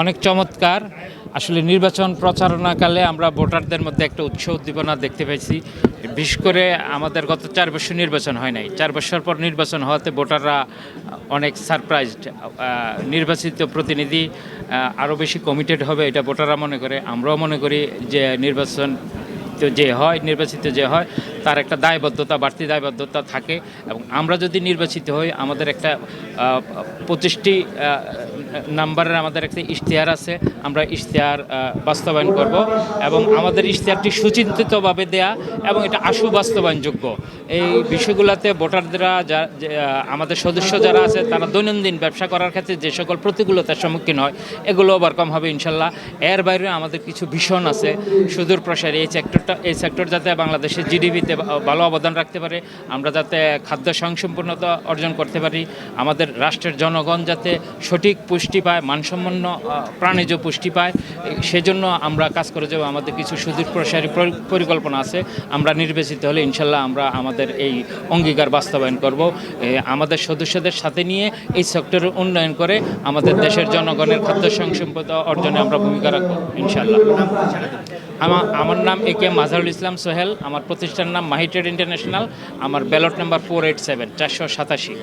অনেক চমৎকার। আসলে নির্বাচন প্রচারণাকালে আমরা ভোটারদের মধ্যে একটা উৎসাহ উদ্দীপনা দেখতে পেয়েছি। বিশেষ করে আমাদের গত চার বছর নির্বাচন হয় নাই। চার বছর পর নির্বাচন হওয়াতে ভোটাররা অনেক সারপ্রাইজড নির্বাচিত প্রতিনিধি আরও বেশি কমিটেড হবে এটা ভোটাররা মনে করে। আমরাও মনে করি যে নির্বাচন যে হয়, নির্বাচিত যে হয় তার একটা দায়বদ্ধতা, বাড়তি দায়বদ্ধতা থাকে এবং আমরা যদি নির্বাচিত হই, আমাদের একটা পঁচিশটি নাম্বারের আমাদের একটা ইশতেহার আছে, আমরা ইশতেহার বাস্তবায়ন করব এবং আমাদের ইশতেহারটি সুচিন্তিতভাবে দেয়া এবং এটা আশু বাস্তবায়নযোগ্য। এই বিষয়গুলোতে ভোটাররা যা আমাদের সদস্য যারা আছে, তারা দৈনন্দিন ব্যবসা করার ক্ষেত্রে যে সকল প্রতিকূলতার সম্মুখীন হয়, এগুলো ওভারকাম হবে ইনশাল্লাহ। এর বাইরে আমাদের কিছু ভীষণ আছে। সুদূর প্রসারী এই সেক্টরটা এই সেক্টর যাতে বাংলাদেশের জিডিপিতে ভালো অবদান রাখতে পারে। আমরা যাতে খাদ্য স্বয়ংসম্পূর্ণতা অর্জন করতে পারি, আমাদের রাষ্ট্রের জনগণ যাতে সঠিক পুষ্টি পায়, মানসম্পন্ন প্রাণীজ পুষ্টি পায়, সেজন্য আমরা কাজ করে যাব। আমাদের কিছু সুদূর প্রসারী পরিকল্পনা আছে। আমরা নির্বাচিত হলে ইনশাল্লাহ আমরা আমাদের এই অঙ্গীকার বাস্তবায়ন করব। আমাদের সদস্যদের সাথে নিয়ে এই সেক্টরের উন্নয়ন করে আমাদের দেশের জনগণের খাদ্য স্বয়ংসম্পূর্ণতা অর্জনে আমরা ভূমিকা রাখব, ইনশাল্লাহ। আমার আমার নাম এ কে মাজহারুল ইসলাম সোহেল, আমার প্রতিষ্ঠানের নাম মাহিটেড ইন্টারন্যাশনাল, আমার ballot number four eight seven, চারশো সাতাশি।